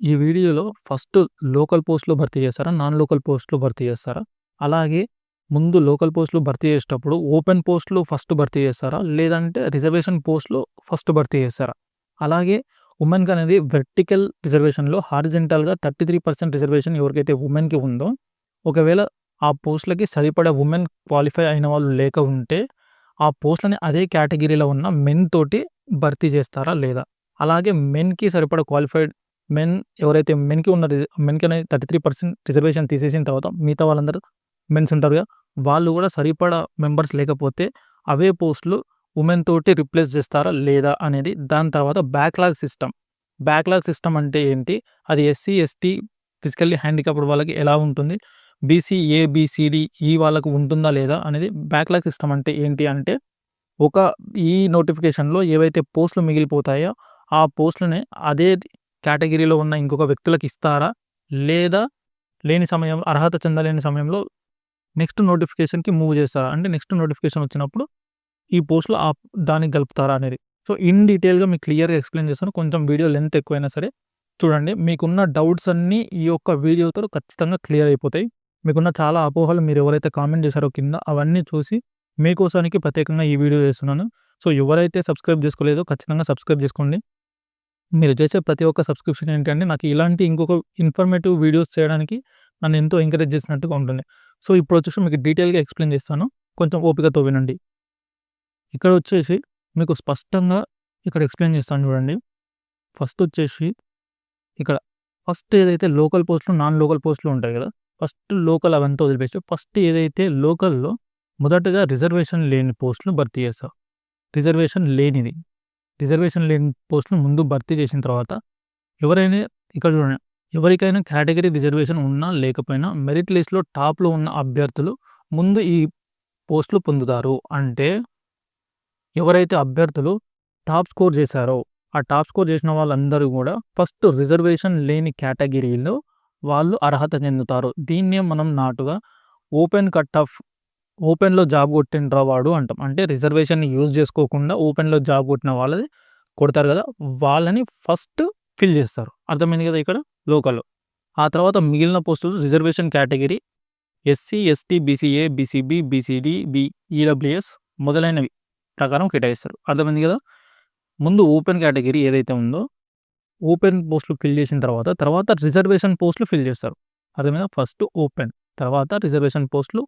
ఈ వీడియోలో first local పోస్ట్‌లో భర్తీ చేస్తారా? నాన్ లోకల్ పోస్ట్‌లో భర్తీ చేస్తారా? అలాగే ముందు లోకల్ పోస్ట్‌లో భర్తీ చేసేటప్పుడు ఓపెన్ పోస్ట్‌లో ఫస్ట్ భర్తీ చేస్తారా? లేదంటే రిజర్వేషన్ పోస్ట్‌లో ఫస్ట్ భర్తీ చేస్తారా? అలాగే ఉమెన్‌కి అనేది వెర్టికల్ రిజర్వేషన్‌లో హార్జెంటల్గా థర్టీ త్రీ పర్సెంట్ రిజర్వేషన్ ఎవరికైతే ఉమెన్‌కి ఉందో, ఒకవేళ ఆ పోస్ట్‌లకి సరిపడే ఉమెన్ క్వాలిఫై అయిన వాళ్ళు లేక ఉంటే, ఆ పోస్ట్‌లని అదే కేటగిరీలో ఉన్న మెన్ తోటి భర్తీ చేస్తారా? లేదా? అలాగే మెన్‌కి సరిపడ క్వాలిఫైడ్ మెన్ ఎవరైతే మెన్‌కి ఉన్న రిజ మెన్‌కి అనేది 33% రిజర్వేషన్ తీసేసిన తర్వాత మిగతా వాళ్ళందరూ మెన్స్ ఉంటారుగా, వాళ్ళు కూడా సరిపడా మెంబర్స్ లేకపోతే అవే పోస్ట్‌లు ఉమెన్ తోటి రిప్లేస్ చేస్తారా? లేదా? అనేది దాని తర్వాత బ్యాక్‌లాగ్ సిస్టమ్. బ్యాక్‌లాగ్ సిస్టమ్ అంటే ఏంటి? అది ఎస్సీ, ఎస్టీ, ఫిజికల్లీ హ్యాండిక్యాప్డ్ వాళ్ళకి ఎలా ఉంటుంది? బీసీ, ఏ, ఈ వాళ్ళకు ఉంటుందా? లేదా? అనేది బ్యాక్‌లాగ్ సిస్టమ్ అంటే ఏంటి అంటే, ఒక ఈ నోటిఫికేషన్‌లో ఏవైతే పోస్ట్‌లు మిగిలిపోతాయో, ఆ పోస్ట్‌లని అదే కేటగిరీలో ఉన్న ఇంకొక వ్యక్తులకు ఇస్తారా? లేదా లేని సమయం అర్హత చెందలేని సమయంలో నెక్స్ట్ నోటిఫికేషన్‌కి మూవ్ చేస్తారా? అంటే నెక్స్ట్ నోటిఫికేషన్ వచ్చినప్పుడు ఈ పోస్ట్‌లో ఆ దానికి గలుపుతారా అనేది. సో, ఇన్ డీటెయిల్‌గా మీకు క్లియర్‌గా ఎక్స్‌ప్లెయిన్ చేస్తాను. కొంచెం వీడియో లెంత్ ఎక్కువైనా సరే చూడండి. మీకున్న డౌట్స్ అన్నీ ఈ యొక్క వీడియోతో ఖచ్చితంగా క్లియర్ అయిపోతాయి. మీకున్న చాలా అపోహలు మీరు ఎవరైతే కామెంట్ చేశారో కింద అవన్నీ చూసి మీకోసానికి ప్రత్యేకంగా ఈ వీడియో చేస్తున్నాను. సో, ఎవరైతే సబ్స్క్రైబ్ చేసుకోలేదో ఖచ్చితంగా సబ్స్క్రైబ్ చేసుకోండి. మీరు చేసే ప్రతి ఒక్క సబ్స్క్రిప్షన్ ఏంటంటే నాకు ఇలాంటి ఇంకొక ఇన్ఫర్మేటివ్ వీడియోస్ చేయడానికి నన్ను ఎంతో ఎంకరేజ్ చేసినట్టుగా ఉంటుంది. సో, ఇప్పుడు వచ్చేసి మీకు డీటెయిల్‌గా ఎక్స్‌ప్లెయిన్ చేస్తాను. కొంచెం ఓపికతో వినండి. ఇక్కడ వచ్చేసి మీకు స్పష్టంగా ఇక్కడ ఎక్స్‌ప్లెయిన్ చేస్తాను చూడండి. ఫస్ట్ వచ్చేసి ఇక్కడ ఫస్ట్ ఏదైతే లోకల్ పోస్టులు నాన్ లోకల్ పోస్ట్‌లు ఉంటాయి కదా! ఫస్ట్ లోకల్ అవంతా వదిలిపేసి ఫస్ట్ ఏదైతే లోకల్‌లో మొదటగా రిజర్వేషన్ లేని పోస్టులు భర్తీ చేస్తావు రిజర్వేషన్ లేనిది. రిజర్వేషన్ లేని పోస్టును ముందు భర్తీ చేసిన తర్వాత ఎవరైనా ఇక్కడ చూడండి. ఎవరికైనా కేటగిరీ రిజర్వేషన్ ఉన్నా లేకపోయినా మెరిట్ లిస్ట్‌లో టాప్‌లో ఉన్న అభ్యర్థులు ముందు ఈ పోస్ట్‌లు పొందుతారు. అంటే ఎవరైతే అభ్యర్థులు టాప్ స్కోర్ చేశారో, ఆ టాప్ స్కోర్ చేసిన వాళ్ళందరూ కూడా ఫస్ట్ రిజర్వేషన్ లేని కేటగిరీలో వాళ్ళు అర్హత చెందుతారు. దీన్నే మనం నాటుగా ఓపెన్ కట్ ఆఫ్ ఓపెన్‌లో జాబ్ కొట్టిండ్రా వాడు అంటాం. అంటే రిజర్వేషన్‌ని యూజ్ చేసుకోకుండా ఓపెన్‌లో జాబ్ కొట్టిన వాళ్ళది కొడతారు కదా! వాళ్ళని ఫస్ట్ ఫిల్ చేస్తారు. అర్థమైంది కదా ఇక్కడ లోకల్‌లో. ఆ తర్వాత మిగిలిన పోస్టులు reservation category SC, ST, BCA, BCB, BCD, B, EWS మొదలైనవి ప్రకారం కేటాయిస్తారు. అర్థమైంది కదా! ముందు ఓపెన్ కేటగిరీ ఏదైతే ఉందో ఓపెన్ పోస్టులు ఫిల్ చేసిన తర్వాత, తర్వాత రిజర్వేషన్ పోస్టులు ఫిల్ చేస్తారు. అర్థమైందా? ఫస్ట్ ఓపెన్ తర్వాత రిజర్వేషన్ పోస్టులు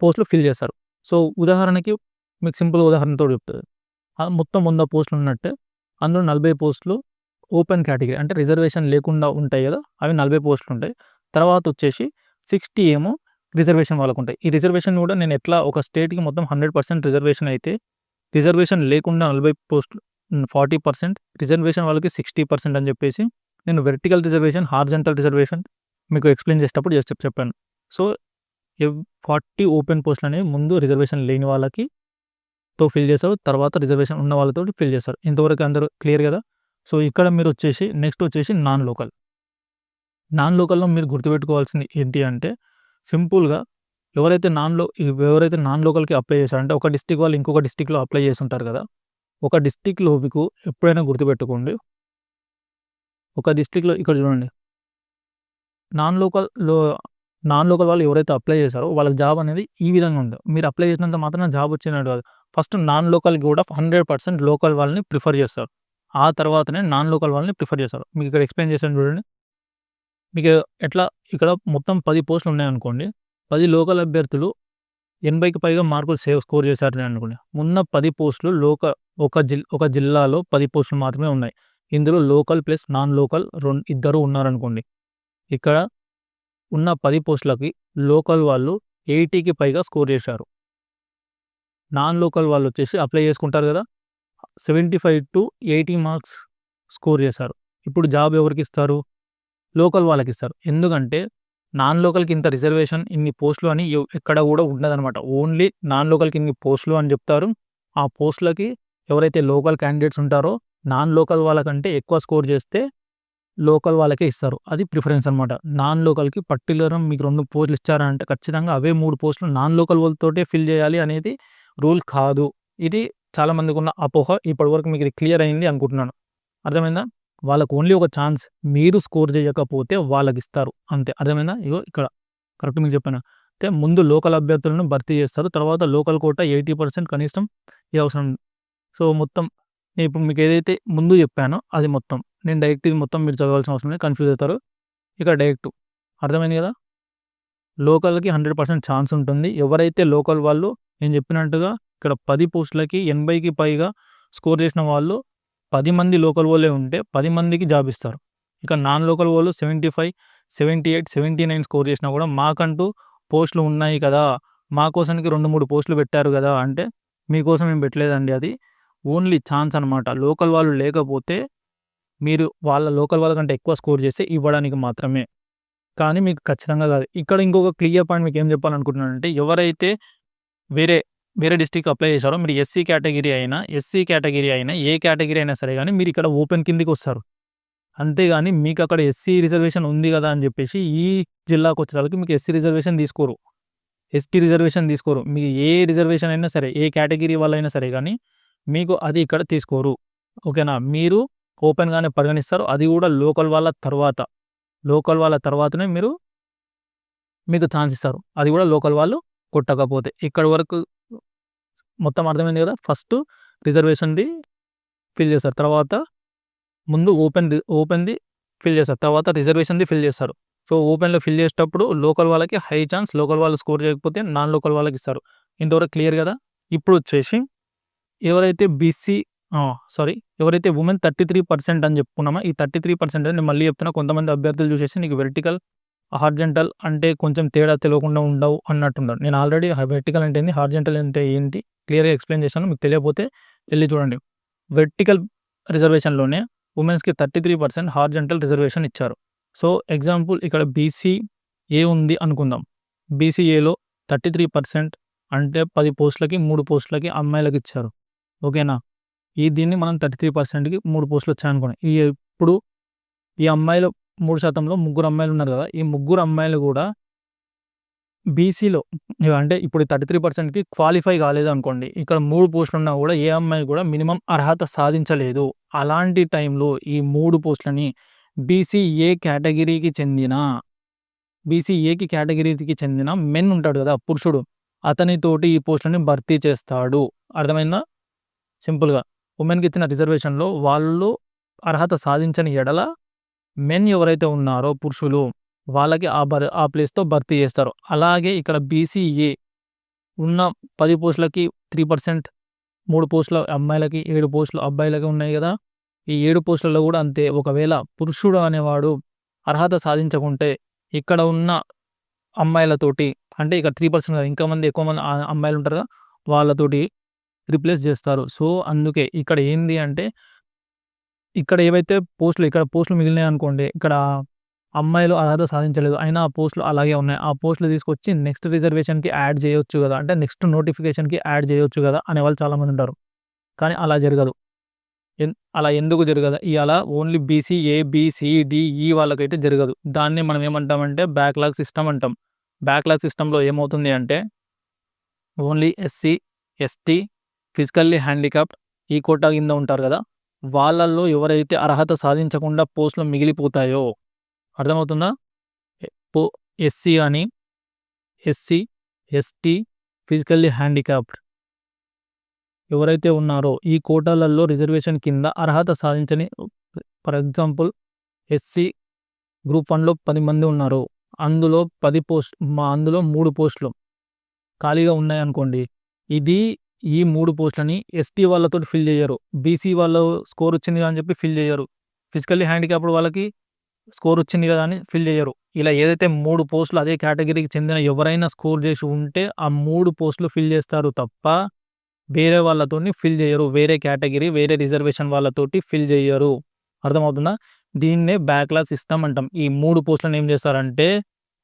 పోస్టులు ఫిల్ చేస్తారు. సో, ఉదాహరణకి మీకు సింపుల్ ఉదాహరణతో చెప్తుంది మొత్తం వంద పోస్టులు ఉన్నట్టే అందులో 40 పోస్టులు ఓపెన్ కేటగిరీ అంటే రిజర్వేషన్ లేకుండా ఉంటాయి కదా! అవి 40 పోస్టులు ఉంటాయి. తర్వాత వచ్చేసి 60 ఏమో రిజర్వేషన్ వాళ్ళకుంటాయి. ఈ రిజర్వేషన్ కూడా నేను ఎట్లా ఒక స్టేట్‌కి మొత్తం 100% రిజర్వేషన్ అయితే, రిజర్వేషన్ లేకుండా 40 పోస్టులు 40% రిజర్వేషన్ వాళ్ళకి 60% అని చెప్పేసి నేను వెర్టికల్ రిజర్వేషన్, హార్జెంటల్ రిజర్వేషన్ మీకు ఎక్స్‌ప్లెయిన్ చేసేటప్పుడు జస్ట్ చెప్పాను. సో, ఎవ్ 40 ఓపెన్ పోస్టులు అనేవి ముందు రిజర్వేషన్ లేని వాళ్ళకి తో ఫిల్ చేస్తారు. తర్వాత రిజర్వేషన్ ఉన్న వాళ్ళతో ఫిల్ చేస్తారు. ఇంతవరకు అందరూ క్లియర్ కదా! సో, ఇక్కడ మీరు వచ్చేసి నెక్స్ట్ వచ్చేసి నాన్ లోకల్. నాన్ లోకల్‌లో మీరు గుర్తుపెట్టుకోవాల్సింది ఏంటి అంటే సింపుల్‌గా ఎవరైతే నాన్‌లో ఎవరైతే నాన్ లోకల్‌కి అప్లై చేశారంటే ఒక డిస్ట్రిక్ట్ వాళ్ళు ఇంకొక డిస్టిక్లో అప్లై చేసి ఉంటారు కదా! ఒక డిస్టిక్లో మీకు ఎప్పుడైనా గుర్తుపెట్టుకోండి. ఒక డిస్టిక్లో ఇక్కడ చూడండి. నాన్ లోకల్‌లో నాన్ లోకల్ వాళ్ళు ఎవరైతే అప్లై చేశారో వాళ్ళకి జాబ్ అనేది ఈ విధంగా ఉంది. మీరు అప్లై చేసినంత మాత్రం జాబ్ వచ్చినట్టు కాదు. ఫస్ట్ నాన్ లోకల్‌కి కూడా 100% లోకల్ వాళ్ళని ప్రిఫర్ చేస్తారు. ఆ తర్వాతనే నాన్ లోకల్ వాళ్ళని ప్రిఫర్ చేస్తారు. మీకు ఇక్కడ ఎక్స్‌ప్లెయిన్ చేశాను చూడండి. మీకు ఎట్లా ఇక్కడ మొత్తం పది పోస్టులు ఉన్నాయనుకోండి. పది లోకల్ అభ్యర్థులు 80కి పైగా మార్కులు సేవ్ స్కోర్ చేశారని అనుకోండి. ఉన్న పది పోస్టులు లోక ఒక జిల్ ఒక జిల్లాలో పది పోస్టులు మాత్రమే ఉన్నాయి. ఇందులో లోకల్ ప్లస్ నాన్ లోకల్ రెండు ఇద్దరు ఉన్నారనుకోండి. ఇక్కడ ఉన్న పది పోస్టులకి లోకల్ వాళ్ళు 80కి పైగా స్కోర్ చేశారు. నాన్ లోకల్ వాళ్ళు వచ్చేసి అప్లై చేసుకుంటారు కదా! 75-80 మార్క్స్ స్కోర్ చేశారు. ఇప్పుడు జాబ్ ఎవరికి ఇస్తారు? లోకల్ వాళ్ళకి ఇస్తారు. ఎందుకంటే నాన్ లోకల్‌కి ఇంత రిజర్వేషన్ ఇన్ని పోస్టులు అని ఎక్కడ కూడా ఉండదనమాట. ఓన్లీ నాన్ లోకల్‌కి ఇన్ని పోస్టులు అని చెప్తారు. ఆ పోస్టులకి ఎవరైతే లోకల్ క్యాండిడేట్స్ ఉంటారో నాన్ లోకల్ వాళ్ళకంటే ఎక్కువ స్కోర్ చేస్తే లోకల్ వాళ్ళకే ఇస్తారు. అది ప్రిఫరెన్స్ అనమాట. నాన్ లోకల్‌కి పర్టికులర్ మీకు రెండు పోస్టులు ఇచ్చారంటే ఖచ్చితంగా అవే మూడు పోస్టులు నాన్ లోకల్ వాళ్ళతోటే ఫిల్ చేయాలి అనేది రూల్ కాదు. ఇది చాలా మందికున్న అపోహ. ఇప్పటివరకు మీకు ఇది క్లియర్ అయింది అనుకుంటున్నాను. అర్థమైందా? వాళ్ళకు ఓన్లీ ఒక ఛాన్స్ మీరు స్కోర్ చేయకపోతే వాళ్ళకి ఇస్తారు అంతే అర్థమైందా ఇగో ఇక్కడ కరెక్ట్ మీకు చెప్పాను అయితే ముందు లోకల్ అభ్యర్థులను భర్తీ చేస్తారు తర్వాత లోకల్ కోట ఎయిటీ పర్సెంట్ కనీసం ఈ అవసరం సో మొత్తం నేను ఇప్పుడు మీకు ఏదైతే ముందు చెప్పానో అది మొత్తం నేను డైరెక్ట్ ఇది మొత్తం మీరు చదవాల్సిన అవసరం లేదు కన్ఫ్యూజ్ అవుతారు. ఇక డైరెక్ట్ అర్థమైంది కదా? లోకల్కి హండ్రెడ్ పర్సెంట్ ఛాన్స్ ఉంటుంది. ఎవరైతే లోకల్ వాళ్ళు నేను చెప్పినట్టుగా ఇక్కడ పది పోస్టులకి ఎనభైకి పైగా స్కోర్ చేసిన వాళ్ళు పది మంది లోకల్ వాళ్ళే ఉంటే పది మందికి జాబ్ ఇస్తారు. ఇక నాన్ లోకల్ వాళ్ళు seventy five seventy eight seventy nine score చేసినా కూడా మాకంటూ పోస్టులు ఉన్నాయి కదా. మా కోసానికి రెండు మూడు పోస్టులు పెట్టారు కదా అంటే మీకోసం ఏం పెట్టలేదండి అది. ఓన్లీ ఛాన్స్ అనమాట లోకల్ వాళ్ళు లేకపోతే మీరు వాళ్ళ లోకల్ వాళ్ళకంటే ఎక్కువ స్కోర్ చేస్తే ఇవ్వడానికి మాత్రమే. కానీ మీకు ఖచ్చితంగా కాదు. ఇక్కడ ఇంకొక క్లియర్ పాయింట్ మీకు ఏం చెప్పాలనుకుంటున్నానంటే ఎవరైతే వేరే వేరే డిస్టిక్ అప్లై చేశారో మీరు ఎస్సీ కేటగిరీ అయినా ఎస్సీ కేటగిరీ అయినా ఏ కేటగిరీ అయినా సరే కానీ మీరు ఇక్కడ ఓపెన్ కిందికి వస్తారు. అంతేగాని మీకు అక్కడ ఎస్సీ రిజర్వేషన్ ఉంది కదా అని చెప్పేసి ఈ జిల్లాకు వచ్చే వాళ్ళకి మీకు ఎస్సీ రిజర్వేషన్ తీసుకోరు. ఎస్టీ రిజర్వేషన్ తీసుకోరు. మీకు ఏ రిజర్వేషన్ అయినా సరే ఏ కేటగిరీ వాళ్ళైనా సరే కానీ మీకు అది ఇక్కడ తీసుకోరు. ఓకేనా? మీరు ఓపెన్గానే పరిగణిస్తారు. అది కూడా లోకల్ వాళ్ళ తర్వాత. లోకల్ వాళ్ళ తర్వాతనే మీరు మీకు ఛాన్స్ ఇస్తారు. అది కూడా లోకల్ వాళ్ళు కొట్టకపోతే. ఇక్కడ వరకు మొత్తం అర్థమైంది కదా? ఫస్ట్ రిజర్వేషన్ది ఫిల్ చేస్తారు. తర్వాత ముందు ఓపెన్ ఓపెన్ది ఫిల్ చేస్తారు. తర్వాత రిజర్వేషన్ది ఫిల్ చేస్తారు. సో ఓపెన్లో ఫిల్ చేసేటప్పుడు లోకల్ వాళ్ళకి హై ఛాన్స్ లోకల్ వాళ్ళు స్కోర్ చేయకపోతే నాన్ లోకల్ వాళ్ళకి ఇస్తారు. ఇంతవరకు క్లియర్ కదా? ఇప్పుడు వచ్చేసి ఎవరైతే బీసీ సారీ ఎవరైతే ఉమెన్ థర్టీ త్రీ పర్సెంట్ అని చెప్పుకున్నామో ఈ థర్టీ త్రీ పర్సెంట్ నేను మళ్ళీ చెప్తున్నా కొంతమంది అభ్యర్థులు చూసేసి నీకు వెర్టికల్ హార్జెంటల్ అంటే కొంచెం తేడా తెలియకుండా ఉండవు అన్నట్టున్నారు. నేను ఆల్రెడీ వెర్టికల్ అంటే ఏంటి హార్జెంటల్ అంటే ఏంటి క్లియర్గా ఎక్స్ప్లెయిన్ చేశాను మీకు తెలియకపోతే వెళ్ళి చూడండి. వెర్టికల్ రిజర్వేషన్లోనే ఉమెన్స్కి thirty three percent horizontal reservation ఇచ్చారు. సో ఎగ్జాంపుల్ ఇక్కడ బీసీ ఏ ఉంది అనుకుందాం. బీసీఏలో థర్టీ త్రీ పర్సెంట్ అంటే పది పోస్టులకి మూడు పోస్టులకి అమ్మాయిలకు ఇచ్చారు. ఓకేనా? ఈ దీన్ని మనం థర్టీ త్రీ పర్సెంట్కి మూడు పోస్టులు వచ్చాయనుకోండి ఈ ఇప్పుడు ఈ అమ్మాయిలు మూడు శాతంలో ముగ్గురు అమ్మాయిలు ఉన్నారు కదా ఈ ముగ్గురు అమ్మాయిలు కూడా బీసీలో అంటే ఇప్పుడు థర్టీ త్రీ పర్సెంట్కి క్వాలిఫై కాలేదు అనుకోండి ఇక్కడ మూడు పోస్టులు ఉన్నా కూడా ఏ అమ్మాయి కూడా మినిమం అర్హత సాధించలేదు. అలాంటి టైంలో ఈ మూడు పోస్టులని ఏ కేటగిరీకి చెందిన బీసీఏకి కేటగిరీకి చెందిన మెన్ ఉంటాడు కదా పురుషుడు అతనితోటి ఈ పోస్టులని భర్తీ చేస్తాడు. అర్థమైందా? సింపుల్గా. ఉమెన్కి ఇచ్చిన రిజర్వేషన్లో వాళ్ళు అర్హత సాధించని ఎడల మెన్ ఎవరైతే ఉన్నారో పురుషులు వాళ్ళకి ఆ బర్ ఆ ప్లేస్తో భర్తీ చేస్తారు. అలాగే ఇక్కడ బీసీఏ ఉన్న పది పోస్టులకి త్రీ పర్సెంట్ మూడు పోస్టుల అమ్మాయిలకి ఏడు పోస్టులు అబ్బాయిలకి ఉన్నాయి కదా ఈ ఏడు పోస్టులలో కూడా అంతే. ఒకవేళ పురుషుడు అనేవాడు అర్హత సాధించకుంటే ఇక్కడ ఉన్న అమ్మాయిలతోటి అంటే ఇక్కడ త్రీ పర్సెంట్ కదా ఇంకా మంది ఎక్కువ మంది అమ్మాయిలు ఉంటారు కదా వాళ్ళతోటి రిప్లేస్ చేస్తారు. సో అందుకే ఇక్కడ ఏంది అంటే ఇక్కడ ఏవైతే పోస్టులు ఇక్కడ పోస్టులు మిగిలినాయి అనుకోండి ఇక్కడ అమ్మాయిలు అర్హత సాధించలేదు అయినా ఆ పోస్టులు అలాగే ఉన్నాయి. ఆ పోస్టులు తీసుకొచ్చి నెక్స్ట్ రిజర్వేషన్కి యాడ్ చేయొచ్చు కదా అంటే నెక్స్ట్ నోటిఫికేషన్కి యాడ్ చేయొచ్చు కదా అనే వాళ్ళు చాలామంది ఉంటారు. కానీ అలా జరగదు. అలా ఎందుకు జరగదు? ఇవాళ ఓన్లీ బీసీ ఏ బీసీడిఈ వాళ్ళకైతే జరగదు. దాన్ని మనం ఏమంటామంటే బ్యాక్లాగ్ సిస్టమ్ అంటాం. బ్యాక్లాగ్ సిస్టంలో ఏమవుతుంది అంటే only SC ST physically handicapped ఈ కోటా కింద ఉంటారు కదా వాళ్ళల్లో ఎవరైతే అర్హత సాధించకుండా పోస్టులు మిగిలిపోతాయో అర్థమవుతుందా? పో ఎస్సీ అని ఎస్సీ ఎస్టీ ఫిజికల్లీ హ్యాండిక్యాప్డ్ ఎవరైతే ఉన్నారో ఈ కోటాలలో రిజర్వేషన్ కింద అర్హత సాధించని ఫర్ ఎగ్జాంపుల్ ఎస్సీ గ్రూప్ వన్లో పది మంది ఉన్నారు అందులో పది పోస్ట్ మా అందులో మూడు పోస్టులు ఖాళీగా ఉన్నాయనుకోండి ఇది ఈ మూడు పోస్టులని ఎస్టీ వాళ్ళతో ఫిల్ చేయరు బీసీ వాళ్ళు స్కోర్ వచ్చింది అని చెప్పి ఫిల్ చేయరు ఫిజికల్లీ హ్యాండిక్యాప్డ్ వాళ్ళకి స్కోర్ వచ్చింది కదా అని ఫిల్ చేయరు ఇలా ఏదైతే మూడు పోస్టులు అదే కేటగిరీకి చెందిన ఎవరైనా స్కోర్ చేసి ఉంటే ఆ మూడు పోస్టులు ఫిల్ చేస్తారు తప్ప వేరే వాళ్ళతో ఫిల్ చేయరు. వేరే కేటగిరీ వేరే రిజర్వేషన్ వాళ్ళతోటి ఫిల్ చేయరు. అర్థమవుతుందా? దీన్నే బ్యాక్లాగ్ సిస్టమ్ అంటాం. ఈ మూడు పోస్టులను ఏం చేస్తారంటే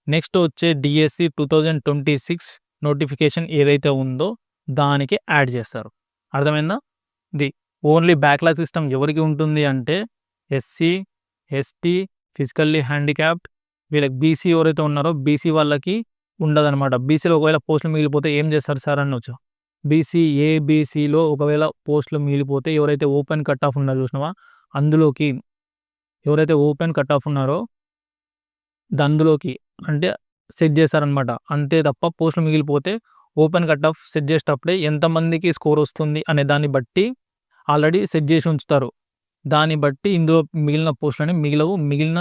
నెక్స్ట్ వచ్చే DSC two thousand twenty six notification ఏదైతే ఉందో దానికి యాడ్ చేస్తారు. అర్థమైందా? ది ఓన్లీ బ్యాక్లాగ్ సిస్టమ్ ఎవరికి ఉంటుంది అంటే ఎస్సీ ఎస్టీ ఫిజికల్లీ హ్యాండిక్యాప్డ్ వీళ్ళకి బీసీ ఎవరైతే ఉన్నారో బీసీ వాళ్ళకి ఉండదన్నమాట. బీసీలో ఒకవేళ పోస్టులు మిగిలిపోతే ఏం చేస్తారు సార్ అనొచ్చు? బీసీ ఏబీసీలో ఒకవేళ పోస్టులు మిగిలిపోతే ఎవరైతే ఓపెన్ కట్ ఆఫ్ ఉన్నారో చూసినావా? అందులోకి ఎవరైతే ఓపెన్ కట్ ఆఫ్ ఉన్నారో అందులోకి అంటే సెట్ చేశారనమాట అంతే తప్ప పోస్టులు మిగిలిపోతే ఓపెన్ కట్ ఆఫ్ సెట్ చేసేటప్పుడే ఎంతమందికి స్కోర్ వస్తుంది అనే దాన్ని బట్టి ఆల్రెడీ సెట్ చేసి ఉంచుతారు. దాన్ని బట్టి ఇందులో మిగిలిన పోస్టులని మిగిలవు మిగిలిన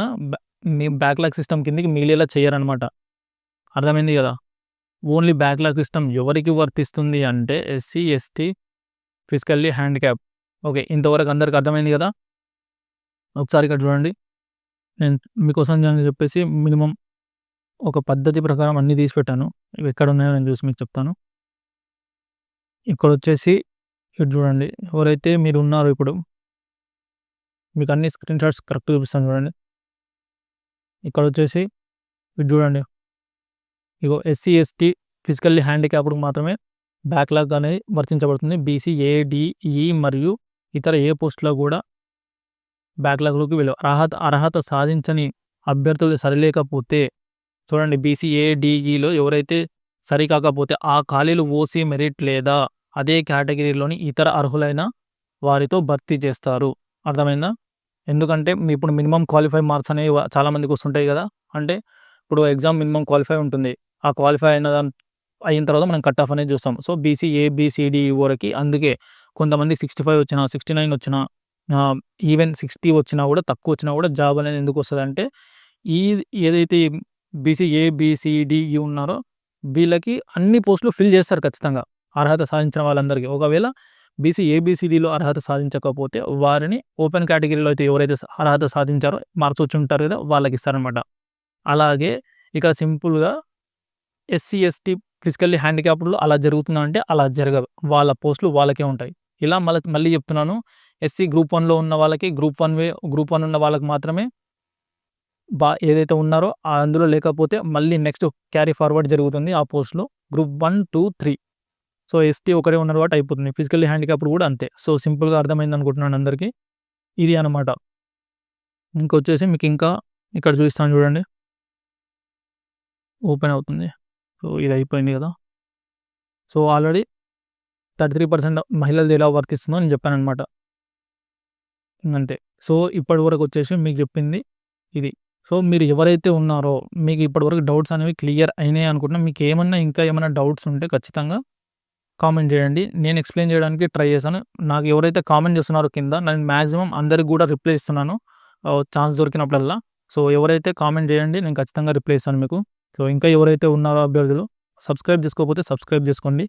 మీ బ్యాక్లాగ్ సిస్టమ్ కిందకి మిగిలేలా చేయరనమాట అర్థమైంది కదా? ఓన్లీ బ్యాక్లాగ్ సిస్టమ్ ఎవరికి వర్తిస్తుంది అంటే SC ST physically handicap. Okay ఇంతవరకు అందరికి అర్థమైంది కదా? ఒకసారి ఇక్కడ చూడండి. నేను మీకోసం చెప్పేసి మినిమం ఒక పద్ధతి ప్రకారం అన్నీ తీసి పెట్టాను. ఇవి ఎక్కడ ఉన్నాయో నేను చూసి మీకు చెప్తాను. ఇక్కడ వచ్చేసి ఇక్కడ చూడండి. ఎవరైతే మీరు ఉన్నారో ఇప్పుడు మీకు అన్ని స్క్రీన్ షాట్స్ కరెక్ట్ చూపిస్తాను చూడండి. ఇక్కడ వచ్చేసి ఇది చూడండి. ఇగో ఎస్సీ ఎస్టీ ఫిజికల్లీ హ్యాండిక్యాప్డ్ మాత్రమే బ్యాక్లాగ్ అనేది వర్తించబడుతుంది. బీసీ ఏడిఈ మరియు ఇతర ఏ పోస్టులో కూడా బ్యాక్లాగ్లోకి వెళ్ళవు. అర్హత అర్హత సాధించని అభ్యర్థులు సరిలేకపోతే చూడండి బీసీఏడిఈలో ఎవరైతే సరికాకపోతే ఆ ఖాళీలు ఓసీ మెరిట్ లేదా అదే కేటగిరీలోని ఇతర అర్హులైన వారితో భర్తీ చేస్తారు. అర్థమైందా? ఎందుకంటే ఇప్పుడు మినిమం క్వాలిఫై మార్క్స్ అనేవి చాలామందికి వస్తుంటాయి కదా. అంటే ఇప్పుడు ఎగ్జామ్ మినిమం క్వాలిఫై ఉంటుంది. ఆ క్వాలిఫై అయిన అయిన తర్వాత మనం కట్ ఆఫ్ అనేది చూస్తాం. సో బీసీ ఏబిసిడి వరకు అందుకే కొంతమంది సిక్స్టీ ఫైవ్ వచ్చినా సిక్స్టీ నైన్ వచ్చినా ఈవెన్ సిక్స్టీ వచ్చినా కూడా తక్కువ వచ్చినా కూడా జాబ్ అనేది ఎందుకు వస్తుంది అంటే ఈ ఏదైతే బీసీ ఏబిసిడి e ఉన్నారో వీళ్ళకి అన్ని పోస్టులు ఫిల్ చేస్తారు ఖచ్చితంగా అర్హత సాధించిన వాళ్ళందరికీ. ఒకవేళ బీసీ ఏబిసిడిలో అర్హత సాధించకపోతే వారిని ఓపెన్ కేటగిరీలో అయితే ఎవరైతే అర్హత సాధించారో మార్క్స్ వచ్చి ఉంటారు కదా వాళ్ళకి ఇస్తారనమాట అలాగే ఇక్కడ సింపుల్గా ఎస్సీ ఎస్టీ ఫిజికల్లీ హ్యాండిక్యాప్డ్లో అలా జరుగుతుందా అంటే అలా జరగదు. వాళ్ళ పోస్టులు వాళ్ళకే ఉంటాయి. ఇలా మళ్ళీ మళ్ళీ చెప్తున్నాను. ఎస్సీ గ్రూప్ వన్లో ఉన్న వాళ్ళకి గ్రూప్ వన్ వే గ్రూప్ వన్ ఉన్న వాళ్ళకి మాత్రమే బా ఏదైతే ఉన్నారో అందులో లేకపోతే మళ్ళీ నెక్స్ట్ క్యారీ ఫార్వర్డ్ జరుగుతుంది ఆ పోస్ట్లో. Group one two three. So ST ఒకటే ఉన్నారు కాబట్టి అయిపోతుంది. ఫిజికల్లీ హ్యాండిక్యాప్డ్ కూడా అంతే. సో సింపుల్గా అర్థమైంది అనుకుంటున్నాను అందరికీ. ఇది అనమాట. ఇంకొచ్చేసి మీకు ఇంకా ఇక్కడ చూపిస్తాను చూడండి. ఓపెన్ అవుతుంది. సో ఇది అయిపోయింది కదా. So already thirty three percent మహిళలు ఎలా వర్తిస్తుందో నేను చెప్పాను అనమాట అంతే. సో ఇప్పటి వరకు వచ్చేసి మీకు చెప్పింది ఇది. సో మీరు ఎవరైతే ఉన్నారో మీకు ఇప్పటివరకు డౌట్స్ అనేవి క్లియర్ అయినాయి అనుకుంటున్నా. మీకు ఏమన్నా ఇంకా ఏమైనా డౌట్స్ ఉంటే ఖచ్చితంగా కామెంట్ చేయండి. నేను ఎక్స్ప్లెయిన్ చేయడానికి ట్రై చేశాను. నాకు ఎవరైతే కామెంట్ చేస్తున్నారో కింద నేను మ్యాక్సిమం అందరికి కూడా రిప్లై ఇస్తున్నాను. ఛాన్స్ దొరికినప్పుడల్లా. సో ఎవరైతే కామెంట్ చేయండి నేను ఖచ్చితంగా రిప్లై ఇస్తాను మీకు. సో ఇంకా ఎవరైతే ఉన్నారో అభ్యర్థులు సబ్స్క్రైబ్ చేసుకోకపోతే సబ్స్క్రైబ్ చేసుకోండి.